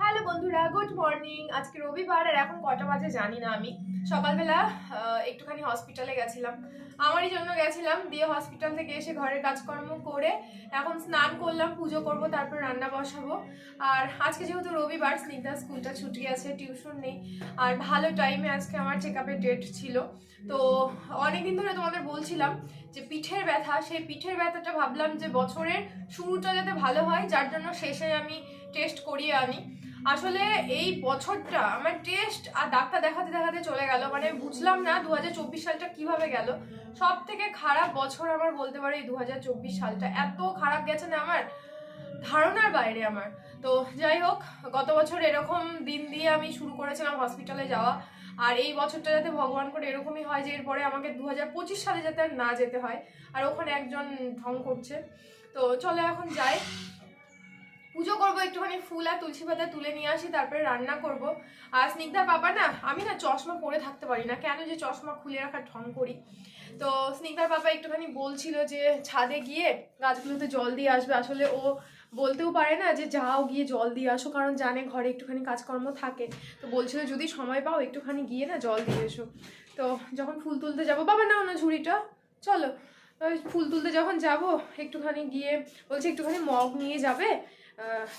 Hello বন্ধুরা, good morning. আজকে রবিবার আর এখন কটা বাজে জানি না আমি। সকালবেলা একটুখানি হসপিটালে গেছিলাম। আমারই জন্য গেছিলাম, দিয়ে হসপিটাল থেকে এসে ঘরের কাজকর্ম করে এখন স্নান করলাম, পুজো করব, তারপর রান্না বসাবো। আর আজকে যেহেতু রবিবার, স্নিগ্ধা স্কুলটা ছুটি আছে টিউশন নেই। আর ভালো টাইমে আজকে আমার চেক আপের ডেট ছিল। তো অনেকদিন ধরে তোমাদের বলছিলাম যে পিঠের ব্যথা, সেই পিঠের ব্যথাটা ভাবলাম যে বছরের শুরুটা যাতে ভালো হয়, যার জন্য শেষে আমি টেস্ট করিয়ে আনি। আসলে এই বছরটা আমার টেস্ট আর ডাক্তার দেখাতে দেখাতে চলে গেল। মানে বুঝলাম না দু হাজার চব্বিশ সালটা কীভাবে গেল। সব থেকে খারাপ বছর আমার বলতে পারি দু হাজার চব্বিশ সালটা। এত খারাপ গেছে না আমার, ধারণার বাইরে আমার। তো যাই হোক, গত বছর এরকম দিন দিয়ে আমি শুরু করেছিলাম হসপিটালে যাওয়া। আর এই বছরটা যাতে ভগবান করে এরকমই হয় যে এরপরে আমাকে দু হাজার পঁচিশ সালে যাতে না যেতে হয়। আর ওখানে একজন ঢং করছে। তো চলো এখন যাই। পুজো করব, একটুখানি ফুল আর তুলসী পাতা তুলে নিয়ে আসি, তারপরে রান্না করব। আর স্নিগ্ধার বাবা না, আমি না চশমা পরে থাকতে পারি না, কেন যে চশমা খুলে রাখার ঢং করি। তো স্নিগ্ধার বাবা একটুখানি বলছিল যে ছাদে গিয়ে গাছগুলোতে জল দিয়ে আসবে। আসলে ও বলতেও পারে না যে যাও গিয়ে জল দিয়ে আসো, কারণ জানে ঘরে একটুখানি কাজকর্ম থাকে। তো বলছিল যদি সময় পাও একটুখানি গিয়ে না জল দিয়ে এসো। তো যখন ফুল তুলতে যাব, বাবা নাও না ঝুড়িটা, চলো। ফুল তুলতে যখন যাব, একটুখানি গিয়ে বলছে একটুখানি মগ নিয়ে যাবে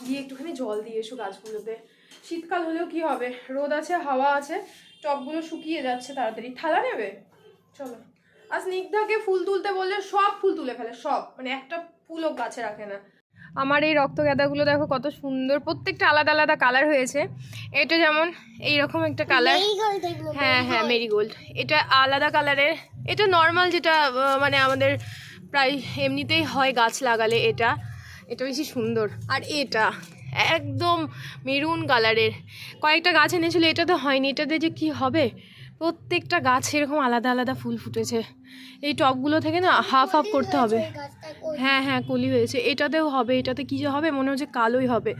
গিয়ে একটুখানি জল দিয়ে এসো গাছগুলোতে। শীতকাল হলেও কি হবে? রোদ আছে হাওয়া আছে টবগুলো শুকিয়ে যাচ্ছে তাড়াতাড়ি। থালা নেবে? চলো। আর স্নিগ্ধাকে ফুল তুলতে বললে সব ফুল তুলে ফেলে সব। মানে একটা ফুলও গাছে রাখে না। আমার এই রক্ত গাঁদাগুলো দেখো কত সুন্দর প্রত্যেকটা আলাদা আলাদা কালার হয়েছে। এটা যেমন এইরকম একটা কালার। হ্যাঁ হ্যাঁ মেরিগোল্ড এটা আলাদা কালারের। এটা নর্মাল যেটা মানে আমাদের প্রায় এমনিতেই হয় গাছ লাগালে এটা। এটা বেশি সুন্দর। আর এটা, একদম মেরুন কালারের কয়েকটা গাছ এনেছিল, এটাতে হয়নি। এটাতে যে কি হবে? প্রত্যেকটা গাছ এরকম আলাদা আলাদা ফুল ফুটেছে। এই টবগুলো থেকে না হাফ হাফ করতে হবে। হ্যাঁ হ্যাঁ কলি হয়েছে। এটাতেও হবে, এটাতে কী যে হবে মনে হচ্ছে কালোই হবে।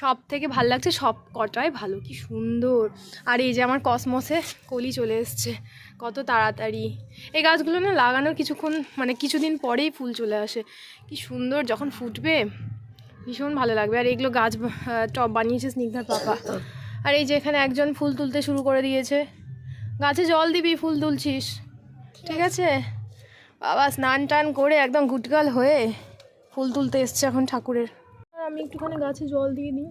সব থেকে ভালো লাগছে সব কটাই ভালো, কি সুন্দর। আর এই যে আমার কসমসে কলি চলে এসছে, কত তাড়াতাড়ি। এই গাছগুলো না লাগানোর কিছুক্ষণ মানে কিছুদিন পরেই ফুল চলে আসে। কি সুন্দর, যখন ফুটবে, ভীষণ ভালো লাগবে। আর এগুলো গাছ টব বানিয়েছে স্নিগ্ধার পাপা। আর এই যে এখানে একজন ফুল তুলতে শুরু করে দিয়েছে। গাছে জল দিবি, ফুল তুলছিস। ঠিক আছে? বাবা, স্নান টান করে একদম গুটগাল হয়ে ফুল তুলতে এসছে এখন ঠাকুরের। আমি একটুখানি গাছে জল দিয়ে দিই।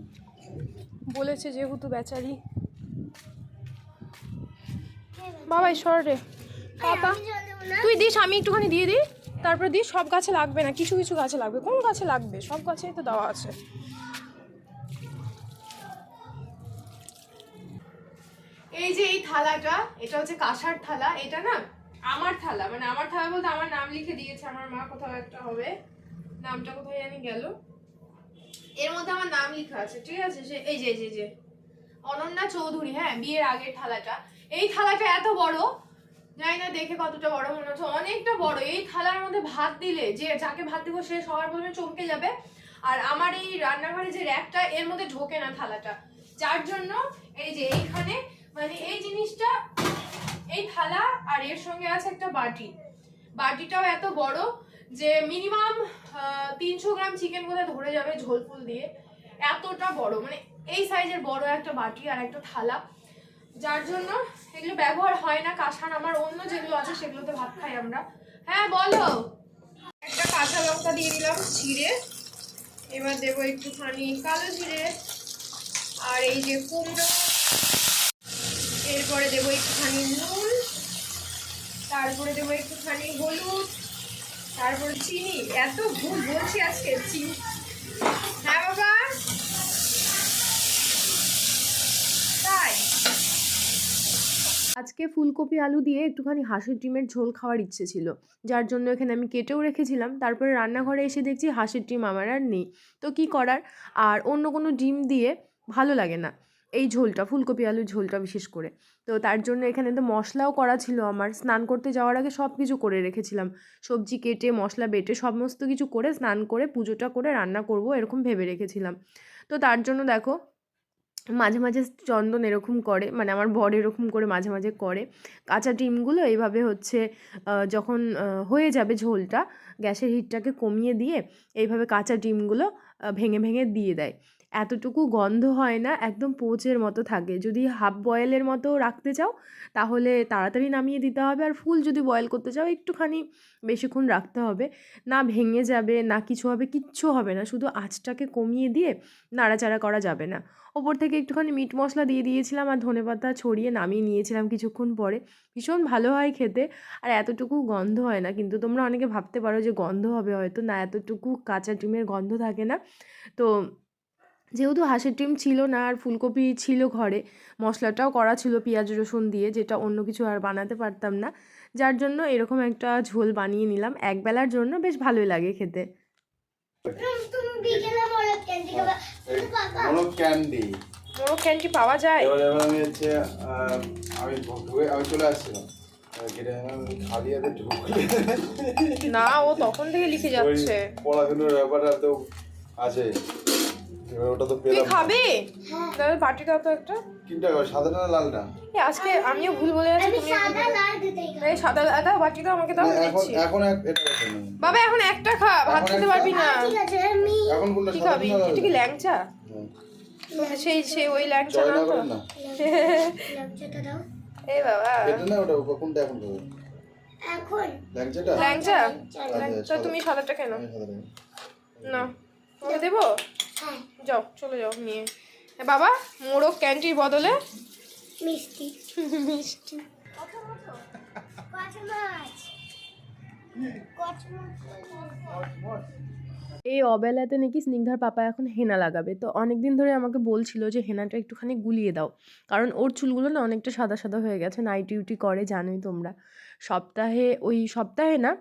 বলেছে যেহেতু বেচারি। বাবা ঈশ্বর রে। পাপা, তুই দিস, আমি একটুখানি দিয়ে দিই। তারপরে দিস, সব গাছে লাগবে না। কিছু কিছু গাছে লাগবে। কোন গাছে লাগবে? সব গাছেই তো দেওয়া আছে। এই যে এই থালাটা এটা হচ্ছে কাঁসার থালা এটা না আমার থালা মানে আমার থালা বলতে আমার নাম লিখে দিয়েছে আমার মা কোথাও একটা হবে নামটা কোথায় জানি গেল। এর মধ্যে আমার নাম লেখা আছে ঠিক আছে? সে এই যে যে, যে। অনন্যা চৌধুরী হ্যাঁ বিয়ের আগের থালাটা। এই থালাটা এত বড় জানি না দেখে কতটা বড় মনে হচ্ছে অনেকটা বড়। এই থালার মধ্যে ভাত দিলে যে যাকে ভাত দিব সে সবার প্রথমে চমকে যাবে। আর আমার এই রান্নাঘরে যে র্যাকটা এর মধ্যে ঢোকে না থালাটা। যার জন্য এই যে এইখানে মানে এই জিনিসটা, এই থালা আর এর সঙ্গে আছে একটা বাটি। বাটিটাও এত বড় যে মিনিমাম তিনশো গ্রাম চিকেন বোধহয় ধরে যাবে ঝোল ফুল দিয়ে। এতটা বড় মানে এই সাইজের বড় একটা বাটি আর একটা থালা। যার জন্য এগুলো ব্যবহার হয় না, কাঁসার আমার অন্য যেগুলো আছে সেগুলোতে ভাত খাই আমরা। হ্যাঁ বলো। একটা কাঁচা লঙ্কা দিয়ে দিলাম, জিরে। এবার দেবো একটুখানি কালো জিরে। আর এই যে কুমড়ো এরপরে দেবো একটুখানি নুন, তারপরে দেবো একটুখানি হলুদ, তারপর চিনি। এত ভুল বলছি আজকে, চিনি। হ্যাঁ বাবা? তাই। আজকে ফুলকপি, আলু দিয়ে একটুখানি হাঁসের ডিমের ঝোল খাওয়ার ইচ্ছে ছিল। যার জন্য এখানে আমি কেটেও রেখেছিলাম। তারপরে রান্নাঘরে এসে দেখছি হাঁসের ডিম আমার আর নেই। তো কি করার? আর অন্য কোনো ডিম দিয়ে ভালো লাগে না। এই ঝোলটা, ফুলকপি আলুর ঝোলটা বিশেষ করে। তো তার জন্য এখানে তো মশলাও করা ছিল আমার। স্নান করতে যাওয়ার আগে সব কিছু করে রেখেছিলাম। সবজি কেটে, মশলা বেটে সমস্ত কিছু করে স্নান করে, পুজোটা করে রান্না করব এরকম ভেবে রেখেছিলাম। তো তার জন্য দেখো, মাঝে মাঝে চন্দন এরকম করে মানে আমার বর এরকম করে মাঝে মাঝে করে। কাঁচা ডিমগুলো এইভাবে হচ্ছে যখন হয়ে যাবে ঝোলটা, গ্যাসের হিটটাকে কমিয়ে দিয়ে এইভাবে কাঁচা ডিমগুলো ভেঙে ভেঙে দিয়ে দেয়। এতটুকু গন্ধ হয় না, একদম পোচের মতো থাকে। যদি হাফ বয়েলের মতো রাখতে চাও, তাহলে তাড়াতাড়ি নামিয়ে দিতে হবে। আর ফুল যদি বয়েল করতে চাও, একটুখানি বেশিক্ষণ রাখতে হবে। না ভেঙে যাবে, না কিছু হবে, কিচ্ছু হবে না। শুধু আঁচটাকে কমিয়ে দিয়ে নাড়াচাড়া করা যাবে না। ওপর থেকে একটুখানি মিট মশলা দিয়ে দিয়েছিলাম আর ধনেপাতা ছড়িয়ে নামিয়ে নিয়েছিলাম কিছুক্ষণ পরে। ভীষণ ভালো হয় খেতে। আর এতটুকু গন্ধ হয় না। কিন্তু তোমরা অনেকে ভাবতে পারো যে গন্ধ হবে হয়তো। না, এতটুকু কাঁচা ডিমের গন্ধ থাকে না। তো যেহেতু হাঁসের ডিম ছিল না আর ফুলকপি ছিল ঘরে মশলাটাও করা ছিল পেঁয়াজ রসুন দিয়ে যেটা অন্য কিছু আর বানাতে পারতাম না। যার জন্য এরকম একটা ঝোল বানিয়ে নিলাম। একবেলার জন্য বেশ ভালোই লাগে খেতে। ক্যান্ডি। মোরগ ক্যান্ডি পাওয়া যায়। এবার এবার আমি হচ্ছে ঢুকে চলে আসছিলাম। না ও তখন থেকে লিখে যাচ্ছে। পড়াশোনার ব্যাপারটা তো আছে। এবার ওটা তো তুই পেলাম। খাবে? তাহলে পার্টি দাও তো একটা। কোনটা খাবে, না লালটা এই আজকে আমিও ভুল বলে তুমি সাদা লাল দুটোই এই সাদা দাও বাটি দাও আমাকে দাও না, আমি এখন দিচ্ছি। এখন এটা বাবা এখন একটা খা ভাত খেতে পারবি না। ঠিক আছে আমি এখন কোনটা কি খাবি? না এটা কি ল্যাংচা? সেই সেই ওই ল্যাংচা জয় না না। তো ল্যাংচাটা দাও। এই বাবা। এটা না ওটা ওটা কোনটা এখন খাবে? এখন। ল্যাংচাটা? ল্যাংচা? আচ্ছা, ল্যাংচা সাদা। তুমি সাদাটা কেন। না দেবো? হ্যাঁ যাও চলে যাও নিয়ে এ বাবা মোড়ক ক্যান্টির বদলে মিষ্টি। মিষ্টি। কত মাছ? কত মাছ? এই অবেলাতে নাকি স্নিগ্ধার পাপা এখন হেনা লাগাবে। তো অনেক দিন ধরে আমাকে বলছিল যে, হেনাটা একটুখানি গুলিয়ে দাও। কারণ ওর চুলগুলো না অনেকটা সাদা সাদা হয়ে গেছে, নাইট ডিউটি করে, জানোই তোমরা। সপ্তাহে, ওই সপ্তাহে না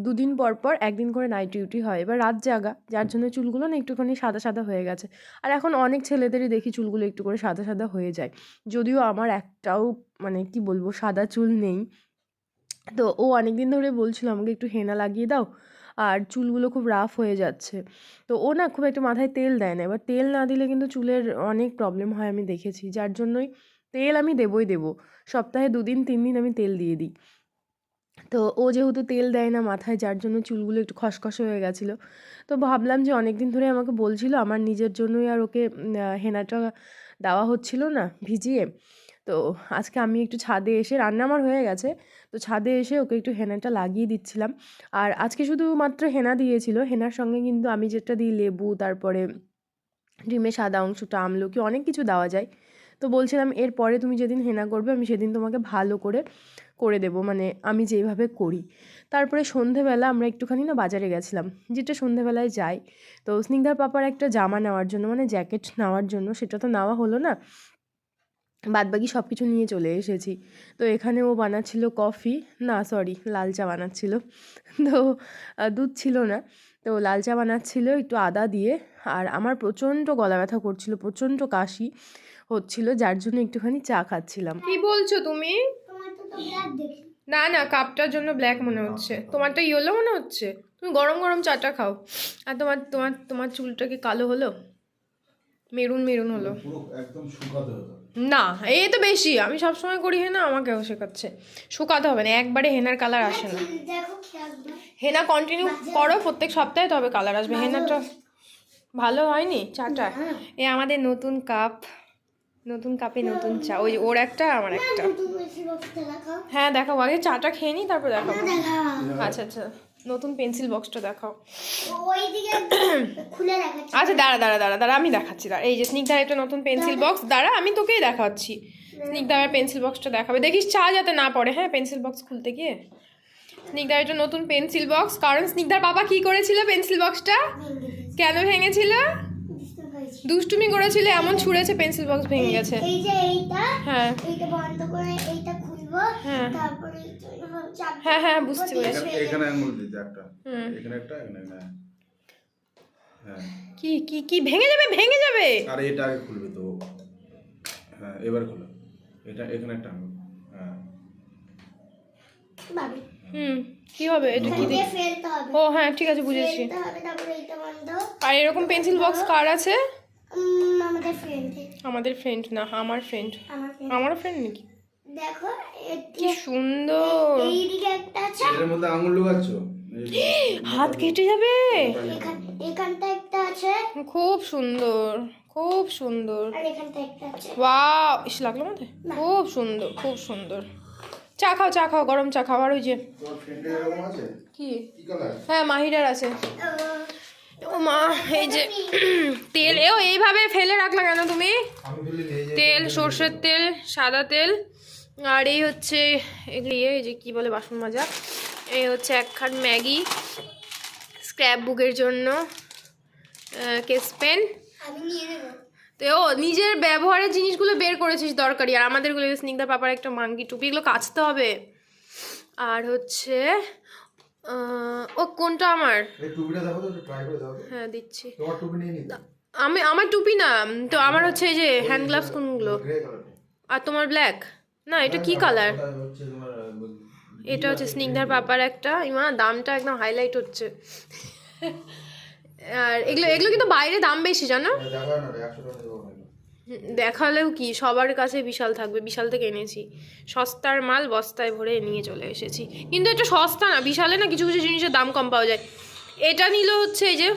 দুদিন পর পর একদিন করে নাইট ডিউটি হয়। এবার রাত জাগা, যার জন্য চুলগুলো না একটুখানি সাদা সাদা হয়ে গেছে। আর এখন অনেক ছেলেদেরই দেখি চুলগুলো একটু করে সাদা সাদা হয়ে যায়। যদিও আমার একটাও মানে কি বলব, সাদা চুল নেই। তো ও অনেক দিন ধরে বলছিল, আমাকে একটু হেনা লাগিয়ে দাও। আর চুলগুলো খুব রাফ হয়ে যাচ্ছে। তো ও না খুব একটা মাথায় তেল দেয় না। এবার তেল না দিলে কিন্তু চুলের অনেক প্রবলেম হয় আমি দেখেছি। যার জন্যই তেল আমি দেবই দেবো। সপ্তাহে দুদিন তিন দিন আমি তেল দিয়ে দিই। তো ও যেহেতু তেল দেয় না মাথায়, যার জন্য চুলগুলো একটু খসখসে হয়ে গেছিল। তো ভাবলাম যে অনেক দিন ধরে আমাকে বলছিল, আমার নিজের জন্যই আর ওকে হেনাটা দেওয়া হচ্ছিল না, ভিজিয়ে। তো আজকে আমি একটু ছাদে এসে রান্না আমার হয়ে গেছে। তো ছাদে এসে ওকে একটু হেনাটা লাগিয়ে দিচ্ছিলাম। আর আজকে শুধুমাত্র হেনা দিয়েছিল। হেনার সঙ্গে কিন্তু আমি যেটা দিই লেবু, তারপরে ডিমের সাদা অংশটা, আমলকি, অনেক কিছু দেওয়া যায়। তো বলছিলাম, এরপরে তুমি যেদিন হেনা করবে, আমি সেদিন তোমাকে ভালো করে করে দেবো। মানে আমি যেইভাবে করি। তারপরে সন্ধেবেলা আমরা একটুখানি না বাজারে গেছিলাম। যেটা সন্ধেবেলায় যাই। তো স্নিগ্ধার পাপার একটা জামা নেওয়ার জন্য মানে জ্যাকেট নেওয়ার জন্য, সেটা তো নেওয়া হলো না। বাদবাকি সব কিছু নিয়ে চলে এসেছি। তো এখানে ও বানাচ্ছিল কফি। না সরি লাল চা বানাচ্ছিল। তো দুধ ছিল না। তো লাল চা বানাচ্ছিল একটু আদা দিয়ে। আর আমার প্রচণ্ড গলা ব্যথা করছিল প্রচণ্ড কাশি হচ্ছিল যার জন্য একটুখানি চা খাচ্ছিলাম। কি বলছো তুমি? তোমার তো তো ব্ল্যাক দেখি না না কাপটার জন্য ব্ল্যাক মনে হচ্ছে। তোমারটা ইয়েলো মনে হচ্ছে? তুমি গরম গরম চাটা খাও। আর তোমার তোমার তোমার চুলটা কি কালো হলো? মেরুন মেরুন হলো। একদম শুকাতে হতো না এই তো বেশি। আমি সবসময় করি হেনা আমাকেও শেখাচ্ছে। শুকাতে হবে না একবারে হেনার কালার আসে না। হেনা কন্টিনিউ করো প্রত্যেক সপ্তাহে তবে কালার আসবে। হেনাটা ভালো হয়নি? চাটা? এ আমাদের নতুন কাপ নতুন কাপে নতুন চা। ওই ওর একটা আমার একটা। হ্যাঁ দেখাবো আগে চাটা খেয়ে নিই তারপর দেখাবো। আচ্ছা আচ্ছা। নতুন পেন্সিল বক্সটা দেখাও। আচ্ছা দাঁড়া দাঁড়া দাঁড়া দাঁড়া আমি দেখাচ্ছি দাঁড়া। এই যে স্নিগ্ধার একটা নতুন পেন্সিল বক্স দাঁড়া আমি তোকেই দেখাচ্ছি। স্নিগ্ধার পেন্সিল বক্সটা দেখাবে। দেখিস চা যাতে না পড়ে হ্যাঁ পেন্সিল বক্স খুলতে গিয়ে। স্নিগ্ধার একটা নতুন পেন্সিল বক্স কারণ স্নিগ্ধার বাবা কি করেছিল পেন্সিল বক্সটা? কেন ভেঙেছিল? দুষ্টুমি করেছিল এমন ছুঁড়েছে পেন্সিল বক্স ভেঙে গেছে। হ্যাঁ। হ্যাঁ। চাপ হ্যাঁ, হ্যাঁ, বুঝতে পেরেছি। এখানে আঙুল দিতে একটা। এখানে একটা এখানে হ্যাঁ। কি কি কি ভেঙে যাবে ভেঙে যাবে! আর এটা আগে খুলবে তো। হ্যাঁ এবার খোলো। এটা এখানে একটা আঙুল হ্যাঁ। ভাবি হুম কি হবে? এটা কি দিয়ে ফেলতে হবে। ও হ্যাঁ ঠিক আছে বুঝেছি। ফেলতে হবে তারপরে এইটা বন্ধ। আর এরকম পেন্সিল বক্স কার আছে? আমাদের ফ্রেন্ডে আমাদের ফ্রেন্ড না আমার ফ্রেন্ড আমার আমারও ফ্রেন্ড নাকি? দেখো কি সুন্দর। এইদিকে একটা আছে। এটার মধ্যে আঙুল যে, হাত কেটে যাবে? এখানটা একটা আছে। খুব সুন্দর খুব সুন্দর। আর এখানটা একটা আছে। ওয়াও ইস লাগল মাথায় খুব সুন্দর খুব সুন্দর। চা খাও চা খাও গরম চা খাও আর ওই যে কি? কি হ্যাঁ মাহিরার আছে। ও মা এই যে তেল এও এইভাবে ফেলে রাখলা কেন তুমি? তেল সর্ষের তেল সাদা তেল আর এই হচ্ছে এগুলি এই যে কি বলে বাসন মাজা? এই হচ্ছে একখান ম্যাগি স্ক্র্যাপ বুকের জন্য কেস পেন আমি নিয়ে নেব। তো ও নিজের ব্যবহারের জিনিসগুলো বের করেছিস দরকারি আর আমাদেরগুলো স্নিগ্ধা পাপার একটা মাঙ্কি টুপি এগুলো কাচতে হবে। আর হচ্ছে ও কোনটা আমার। হ্যাঁ দিচ্ছি। আমি আমার টুপি না তো আমার হচ্ছে এই যে হ্যান্ড গ্লাভস কোনগুলো? আর তোমার ব্ল্যাক না এটা কি কালার এটা হচ্ছে স্নিগ্ধার পাপার একটা। ইমা দামটা একদম হাইলাইট হচ্ছে। আর এগুলো এগুলো কিন্তু বাইরে দাম বেশি জানো? দেখালেও কি সবার কাছে বিশাল থাকবে বিশাল থেকে এনেছি। সস্তার মাল বস্তায় ভরে নিয়ে চলে এসেছি। কিন্তু এটা সস্তা না বিশালে না কিছু কিছু জিনিসের দাম কম পাওয়া যায়। এটা নিল হচ্ছে এই যে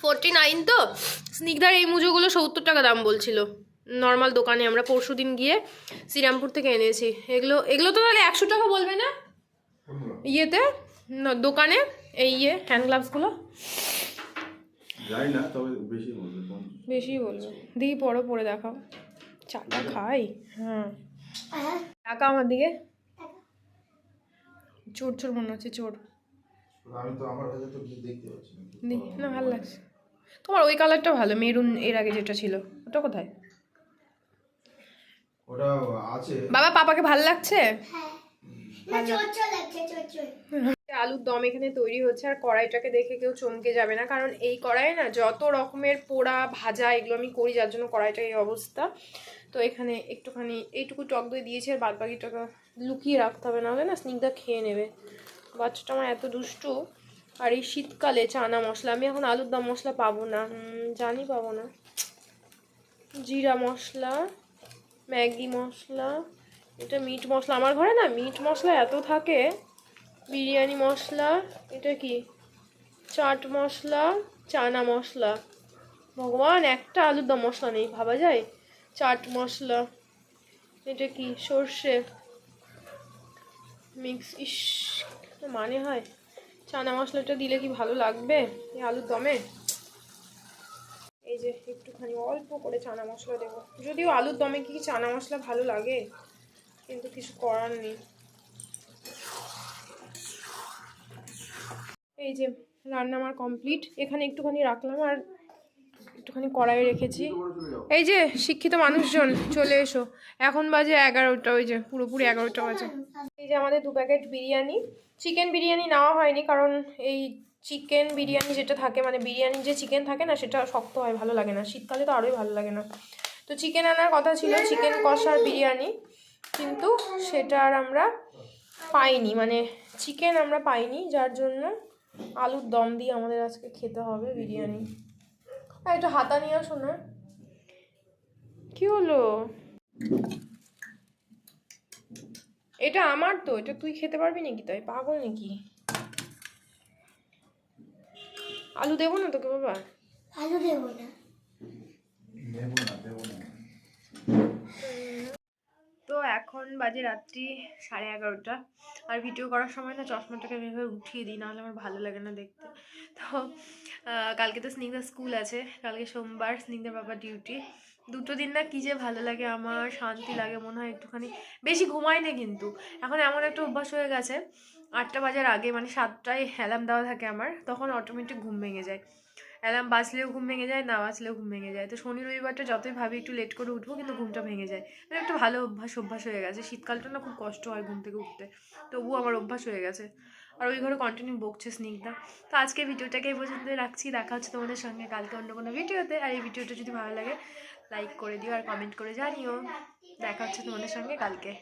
ফোরটি নাইন তো? স্নিগ্ধার এই মুজোগুলো সত্তর টাকা দাম বলছিল। নর্মাল দোকানে। আমরা পরশু দিন গিয়ে শ্রীরামপুর থেকে এনেছি। এগুলো এগুলো তো তাহলে একশো টাকা বলবে না? ইয়েতে? না, দোকানে এই ইয়ে হ্যান্ড গ্লাভসগুলো বেশি বলবে কোন বেশি বলবে। দেখি পরে পরে দেখাও। চাটা খাই? হ্যাঁ। আহ, টাকা আমার দিকে? চোর চোর মনে হচ্ছে চোর। আমি তো আমার কাছে তো কি দেখতে পাচ্ছি না। দি না ভালো লাগছে। তোমার ওই কালারটা ভালো মেরুন এর আগে যেটা ছিল। ওটা কোথায়? ওটা আছে। বাবা পাপাকে ভালো লাগছে? হ্যাঁ। আলুর দম এখানে তৈরি হচ্ছে আর কড়াইটাকে দেখে কেউ চমকে যাবে না কারণ এই কড়াইয়ে না যত রকমের পোড়া ভাজা এগুলো আমি করি যার জন্য কড়াইটা এই অবস্থা। তো এখানে একটুখানি এইটুকু টক দই দিয়েছি আর বাদ বাকিটাকে লুকিয়ে রাখতে হবে নাহলে না স্নিগ্ধা খেয়ে নেবে। বাচ্চাটা আমার এত দুষ্টু। আর এই শীতকালে চানা মশলা আমি এখন আলুর দম মশলা পাবো না। জানি পাবো না। জিরা মশলা। ম্যাগি মশলা, এটা মিট মশলা। আমার ঘরে না মিট মশলা এত থাকে। বিরিয়ানি মশলা, এটা কি? চাট মশলা, চানা মশলা। ভগবান, একটা আলুর দম মশলা নেই, ভাবা যায়? চাট মশলা, এটা কি? সর্ষে। মিক্স, ইস মানে হয়? চানা মশলাটা দিলে কি ভালো লাগবে এই আলুর দমে? এই যে একটুখানি অল্প করে চানা মশলা দেবো। যদিও আলুর দমে কি চানা মশলা ভালো লাগে, কিন্তু কিছু করার নেই। এই যে রান্না আমার কমপ্লিট, এখানে একটুখানি রাখলাম আর একটুখানি কড়াই রেখেছি। এই যে শিক্ষিত মানুষজন, চলে এসো। এখন বাজে এগারোটা, ওই যে পুরোপুরি এগারোটা বাজে। এই যে আমাদের দু প্যাকেট বিরিয়ানি। চিকেন বিরিয়ানি নেওয়া হয়নি, কারণ এই চিকেন বিরিয়ানি যেটা থাকে মানে বিরিয়ানি যে চিকেন থাকে না, সেটা শক্ত হয়, ভালো লাগে না। শীতকালে তো আরোই ভালো লাগে না। তো চিকেন আনার কথা ছিল, চিকেন কষার বিরিয়ানি। কিন্তু সেটা আর আমরা পাইনি মানে চিকেন আমরা পাইনি, যার জন্য আলুর দম দিয়ে আমাদের আজকে খেতে হবে বিরিয়ানি। আর একটু হাতা নিয়ে আসো না কি হলো? এটা আমার তো, এটা তুই খেতে পারবি নাকি তাই? পাগল নাকি? আলু দেবো না তোকে বাবা? আলু দেবো না। দেবো না দেবো না। তো এখন বাজে রাত্রি সাড়ে এগারোটা। আর ভিডিও করার সময় না চশমাটাকে আমি এভাবে উঠিয়ে দিই নাহলে আমার ভালো লাগে না দেখতে। তো কালকে তো স্নিগ্ধা স্কুল আছে কালকে সোমবার স্নিগ্ধার বাবা ডিউটি দুটো দিন না কী যে ভালো লাগে আমার শান্তি লাগে মনে হয় একটুখানি। বেশি ঘুমাই না কিন্তু। এখন এমন একটা অভ্যাস হয়ে গেছে আটটা বাজার আগে মানে সাতটায় অ্যালার্ম দেওয়া থাকে আমার, তখন অটোমেটিক ঘুম ভেঙে যায়। অ্যালার্ম বাজলেও ঘুম ভেঙে যায়, না বাজলেও ঘুম ভেঙে যায়। তো শনি রবিবারটা যতই ভাবি একটু লেট করে উঠবো, কিন্তু ঘুমটা ভেঙে যায়। মানে একটা ভালো অভ্যাস অভ্যাস হয়ে গেছে। শীতকালটা না খুব কষ্ট হয় ঘুম থেকে উঠতে। তবুও আমার অভ্যাস হয়ে গেছে। আর ওই ঘরে কন্টিনিউ বকছে স্নিগ্ধা। তো আজকে ভিডিওটাকে এই পর্যন্ত রাখছি। দেখা হচ্ছে তোমাদের সঙ্গে কালকে অন্য কোনো ভিডিওতে। আর এই ভিডিওটা যদি ভালো লাগে লাইক করে দিও আর কমেন্ট করে জানিও। দেখা হচ্ছে তোমাদের সঙ্গে কালকে।